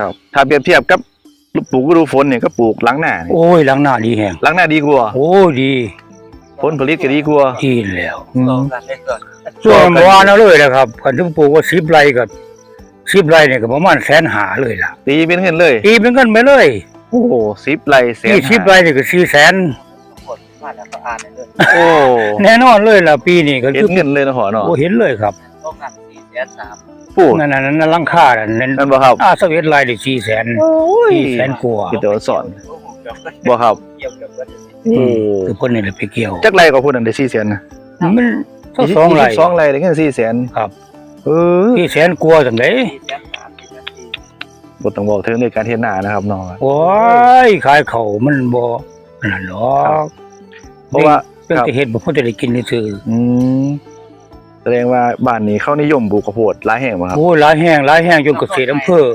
ครับ ถ้าเปรียบเทียบกับปลูกฤดูฝนเนี่ยก็ปลูกหลังหน้านี่โอ้ยหลังหน้าดีแฮงหลังหน้าดีกว่าโอ้ยดีผลผลิตก็ดีกว่าดีแล้วอืมลองกันได้ก่อนส่วนบ่ว่านะเลยนะครับคันถึงปลูกว่า10ไร่ก็10ไร่เนี่ยก็ประมาณแสนหาเลยล่ะตีเป็นเงินเลยตีเป็นเงินไปเลยโอ้สิบไร่แสนนี่10ไร่นี่ก็4แสนผลมาแล้วก็อ่านได้เลยโอ้แน่นอนเลยล่ะปีนี้ก็เห็คืนอเงินเลยนะหอเนาะโอ้เห็นเลยครับต้องกั นสี่แสนสามปลูกนั่นน่ะนั่นนะหลังคานั่นนั่นนั่นบ่ครับอ่าสวีทไร่ได้4แสนโอ้ย4แสนกว่าคือตัวสอนโอ้โหเกือบบ่ครับเกี่ยวเกือบว่าจะโอ้คือคนนี่แหละไปเกี่ยวจักไรก็พูดนั่นได้4แสนนะมันเท่าสองไร่สองไร่ได้เงิน4แสนครับเออ4แสนกว่าจังได๋สี่แสนสามสี่แสนสี่บ่ต้องบอกถึงในการเฮ็ดนานะครับน้องโอ้ยขายเขาวมันบ่นั่นหรอกเพราะว่าเรื่องครับที่เฮ็ดบ่พอจะได้กินซื่ออืม แสดงว่าบ้านนี้เขานิยมปลูกข้าวโพดหลายแห่งบ่ครับโอ้หลายแห้งหลายแห้งจนเกษตรอำเภอ